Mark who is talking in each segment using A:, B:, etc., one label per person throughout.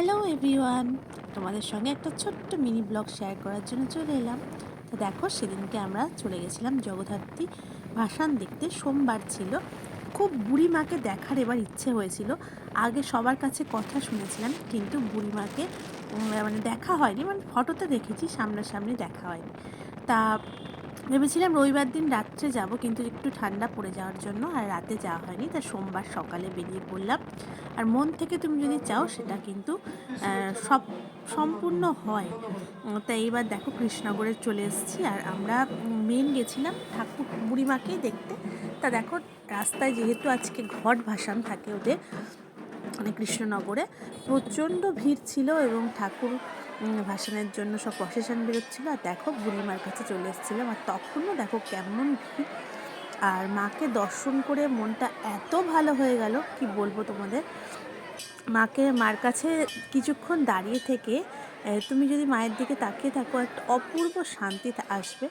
A: Hello everyone তোমাদের সঙ্গে একটা ছোট্ট মিনি ব্লগ শেয়ার করার জন্য চলে এলাম। তো দেখো, সেদিনকে আমরা চলে গেছিলাম জগদ্ধাত্রী ভাসান দেখতে। সোমবার ছিল। খুব বুড়ি মাকে দেখার এবার ইচ্ছে হয়েছিল। আগে সবার কাছে কথা শুনেছিলাম, কিন্তু বুড়ি মাকে মানে দেখা হয়নি। মানে ফটোতে দেখেছি, সামনাসামনি দেখা হয়নি। তা ভেবেছিলাম রবিবার দিন রাত্রে যাব, কিন্তু একটু ঠান্ডা পড়ে যাওয়ার জন্য আর রাতে যাওয়া হয়নি তা সোমবার সকালে বেরিয়ে পড়লাম। আর মন থেকে তুমি যদি চাও, সেটা কিন্তু সব সম্পূর্ণ হয়। তা এইবার দেখো কৃষ্ণনগরে চলে এসেছি, আর আমরা মেন গেছিলাম ঠাকুর বুড়িমাকেই দেখতে। তা দেখো, রাস্তায় যেহেতু আজকে ঘট ভাসান থাকে ওদের মানে কৃষ্ণনগরে। প্রচণ্ড ভিড় ছিল এবং ঠাকুর ভাসানের জন্য সব প্রসেশন বেরোচ্ছিল। আর দেখো, বুড়িমার কাছে চলে এসেছিলাম আর তখনও দেখো কেমন ভিড়। আর মাকে দর্শন করে মনটা এত ভালো হয়ে গেল, কি বলব তোমাদের? মাকে, মার কাছে কিছুক্ষণ দাঁড়িয়ে থেকে তুমি যদি মায়ের দিকে তাকিয়ে থাকো, একটা অপূর্ব শান্তি আসবে।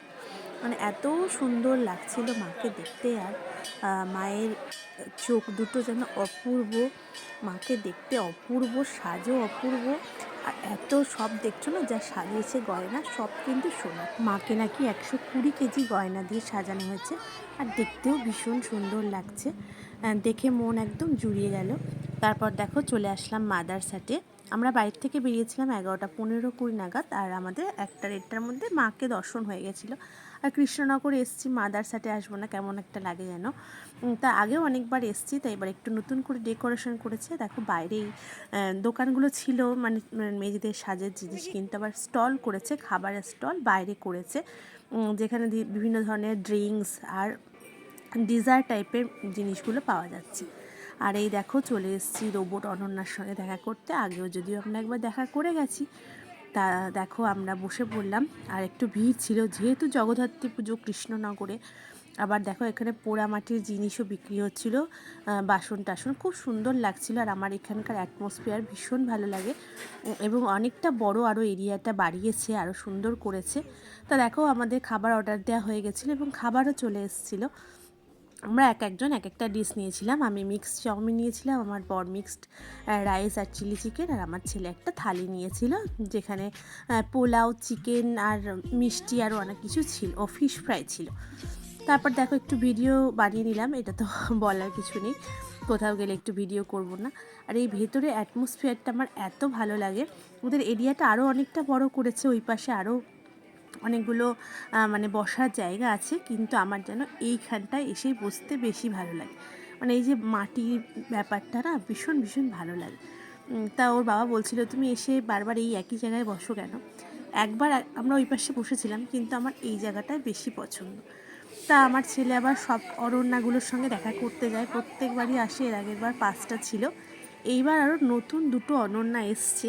A: মানে এত সুন্দর লাগছিল মাকে দেখতে আর মায়ের চোখ দুটো যেন অপূর্ব, মাকে দেখতে অপূর্ব সাজও অপূর্ব। আর এত সব দেখছ না, যা সাজিয়েছে গয়না, সব কিন্তু সোনা। মাকে নাকি একশো কুড়ি কেজি গয়না দিয়ে সাজানো হয়েছে, আর দেখতেও ভীষণ সুন্দর লাগছে। দেখে মন একদম জুড়িয়ে গেল। তারপর দেখো চলে আসলাম মাদার মাদারসাটে আমরা বাইরে থেকে বেরিয়েছিলাম এগারোটা পনেরো কুড়ি নাগাদ আর আমাদের একটা দেড়টার মধ্যে মাকে দর্শন হয়ে গেছিল। আর কৃষ্ণনগর এসছি মাদারসাটে আসব না, কেমন একটা লাগে যেন তা আগেও অনেকবার এসছি, তাই এবার একটু নতুন করে ডেকোরেশন করেছে। দেখো বাইরেই দোকানগুলো ছিল মানে মানে মেয়েদের সাজের জিনিস কিন্তু আবার স্টল করেছে, খাবারের স্টল বাইরে করেছে। যেখানে বিভিন্ন ধরনের ড্রিঙ্কস আর ডিজার টাইপের জিনিসগুলো পাওয়া যাচ্ছে। আর এই দেখো চলে এসেছি রোবট অনন্যার সঙ্গে দেখা করতে। আগেও যদিও আমরা একবার দেখা করে গেছি, তা দেখো আমরা বসে পড়লাম। আর একটু ভিড় ছিল, যেহেতু জগদ্ধাত্রী পুজো কৃষ্ণনগরে, আবার দেখো এখানে পোড়ামাটির জিনিসও বিক্রি হচ্ছিল বাসন টাসন। খুব সুন্দর লাগছিল আর আমার এখানকার অ্যাটমসফিয়ার ভীষণ ভালো লাগে। এবং অনেকটা বড় আরও এরিয়াটা বাড়িয়েছে, আরও সুন্দর করেছে। তা দেখো আমাদের খাবার অর্ডার দেওয়া হয়ে গেছিল এবং খাবারও চলে এসেছিল। আমরা এক একজন এক একটা ডিশ নিয়েছিলাম। আমি মিক্সড চাউমিন নিয়েছিলাম, আমার বর মিক্সড রাইস আর চিলি চিকেন আর আমার ছেলে একটা থালি নিয়েছিল, যেখানে পোলাও চিকেন আর মিষ্টি আরও অনেক কিছু ছিল ও ফিশ ফ্রাই ছিল। তারপর দেখো একটু ভিডিও বানিয়ে নিলাম, এটা তো বলার কিছু নেই, কোথাও গেলে একটু ভিডিও করব না। আর এই ভেতরে অ্যাটমসফিয়ারটা আমার এত ভালো লাগে, ওদের এরিয়াটা আরও অনেকটা বড় করেছে, ওই পাশে আরও অনেকগুলো মানে বসার জায়গা আছে, কিন্তু আমার যেন এইখানটায় এসেই বসতে বেশি ভালো লাগে। মানে এই যে মাটির ব্যাপারটা না ভীষণ ভীষণ ভালো লাগে। তা ওর বাবা বলছিল, তুমি এসে বারবার এই একই জায়গায় বসো কেন? একবার আমরা ওই পাশে বসেছিলাম, কিন্তু আমার এই জায়গাটাই বেশি পছন্দ। তা আমার ছেলে আবার সব অরণ্যাগুলোর সঙ্গে দেখা করতে যায়, প্রত্যেকবারই আসে, এর আগের বার পাঁচটা ছিল। এইবার আরও নতুন দুটো অনন্যা এসছে।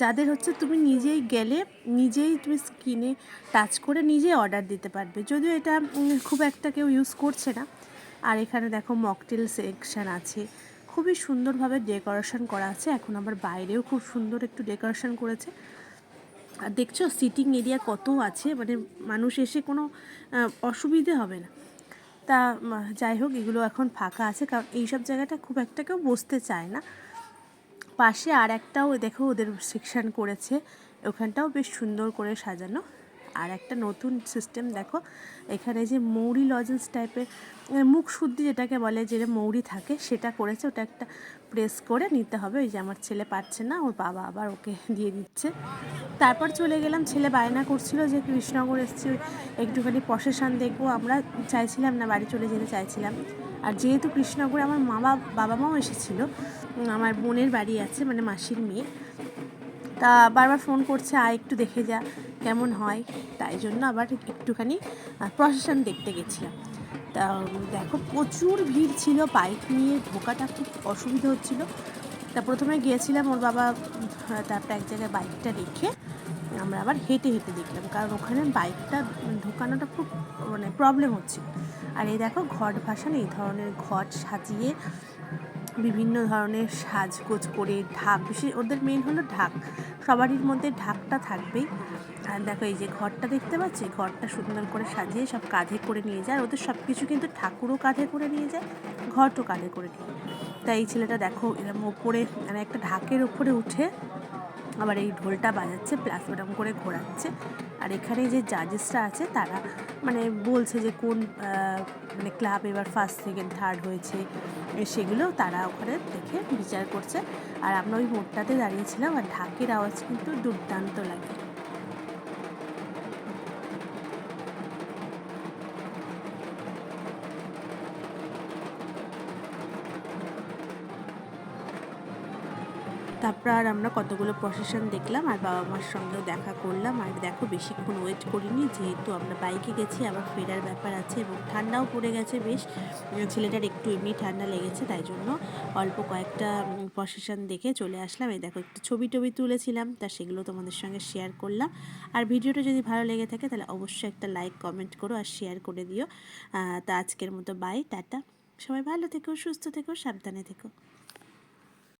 A: যাদের হচ্ছে তুমি নিজেই গেলে, নিজেই তুমি স্কিনে টাচ করে নিজেই অর্ডার দিতে পারবে। যদিও এটা খুব একটা কেউ ইউজ করছে না। আর এখানে দেখো মকটেল সেকশন আছে। খুবই সুন্দরভাবে ডেকোরেশন করা আছে। এখন আবার বাইরেও খুব সুন্দর একটু ডেকোরেশন করেছে। আর দেখছ সিটিং এরিয়া কত আছে? মানে মানুষ এসে কোনো অসুবিধে হবে না। তা যাই হোক, এগুলো এখন ফাঁকা আছে। কারণ এইসব জায়গাটা খুব একটা কেউ বসতে চায় না। পাশে আর একটাও দেখো ওদের সেকশান করেছে। ওখানটাও বেশ সুন্দর করে সাজানো। আর একটা নতুন সিস্টেম দেখো, এখানে যে মৌরি লজেন্স টাইপের মুখ শুদ্ধি যেটাকে বলে, যে মৌরি থাকে, সেটা করেছে, ওটা একটা প্রেস করে নিতে হবে। ওই যে আমার ছেলে পাচ্ছে না, ওর বাবা আবার ওকে দিয়ে দিচ্ছে। তারপর চলে গেলাম, ছেলে বায়না করছিল যে কৃষ্ণনগর এসেছি একটুখানি প্রসেশন দেখব। আমরা চাইছিলাম না, বাড়ি চলে যেতে চাইছিলাম। আর যেহেতু কৃষ্ণনগরে আমার মা বাবা মাও এসেছিল আমার বোনের বাড়ি আছে মানে মাসির মেয়ে তা বারবার ফোন করছে আয় একটু দেখে যা কেমন হয়। তাই জন্য আবার একটুখানি প্রসেশন দেখতে গেছিলাম। তা দেখো প্রচুর ভিড় ছিল বাইক নিয়ে ঢোকাটা খুব অসুবিধা হচ্ছিল। তা প্রথমে গিয়েছিলাম ওর বাবা উম, তারপর এক জায়গায় বাইকটা রেখে আমরা আবার হেঁটে হেঁটে দেখলাম, কারণ ওখানে বাইকটা ঢোকানোটা খুব মানে প্রবলেম হচ্ছিল আর এই দেখো ঘট ভাসান, এই ধরনের ঘট সাজিয়ে বিভিন্ন ধরনের সাজগোজ করে ঢাক, বিশেষ ওদের মেন হলো ঢাক, সবারই মধ্যে ঢাকটা থাকবেই। আর দেখো এই যে ঘরটা দেখতে পাচ্ছি? ঘরটা সুন্দর করে সাজিয়ে সব কাঁধে করে নিয়ে যায় ওদের সব কিছু কিন্তু ঠাকুরও কাঁধে করে নিয়ে যায়, ঘটও কাঁধে করে নিয়ে যায়। তাই এই ছেলেটা দেখো এরকম ওপরে মানে একটা ঢাকের ওপরে উঠে আবার এই ঢোলটা বাজাচ্ছে প্লাস ওরকম করে ঘোরাচ্ছে। আর এখানে যে জাজেসরা আছে, তারা মানে বলছে যে কোন মানে ক্লাব এবার ফার্স্ট সেকেন্ড থার্ড হয়েছে সেগুলো তারা ওখানে দেখে বিচার করছে। আর আমরা ওই মোড়টাতে দাঁড়িয়েছিলাম, আর ঢাকের আওয়াজ কিন্তু দুর্দান্ত লাগে। তারপর আর আমরা কতগুলো প্রসেশন দেখলাম, আর বাবা মার সঙ্গেও দেখা করলাম। আর দেখো, বেশিক্ষণ ওয়েট করিনি, যেহেতু আমরা বাইকে গেছি, আবার ফেরার ব্যাপার আছে এবং ঠান্ডাও পড়ে গেছে বেশ। ছেলেটার একটু এমনি ঠান্ডা লেগেছে, তাই জন্য অল্প কয়েকটা প্রসেশন দেখে চলে আসলাম। এই দেখো, একটু ছবি টবি তুলেছিলাম, তা সেগুলো তোমাদের সঙ্গে শেয়ার করলাম। আর ভিডিওটা যদি ভালো লেগে থাকে, তাহলে অবশ্যই একটা লাইক কমেন্ট করো আর শেয়ার করে দিও। তা আজকের মতো বাই টাটা। সবাই ভালো থেকো, সুস্থ থেকো, সাবধানে থেকো।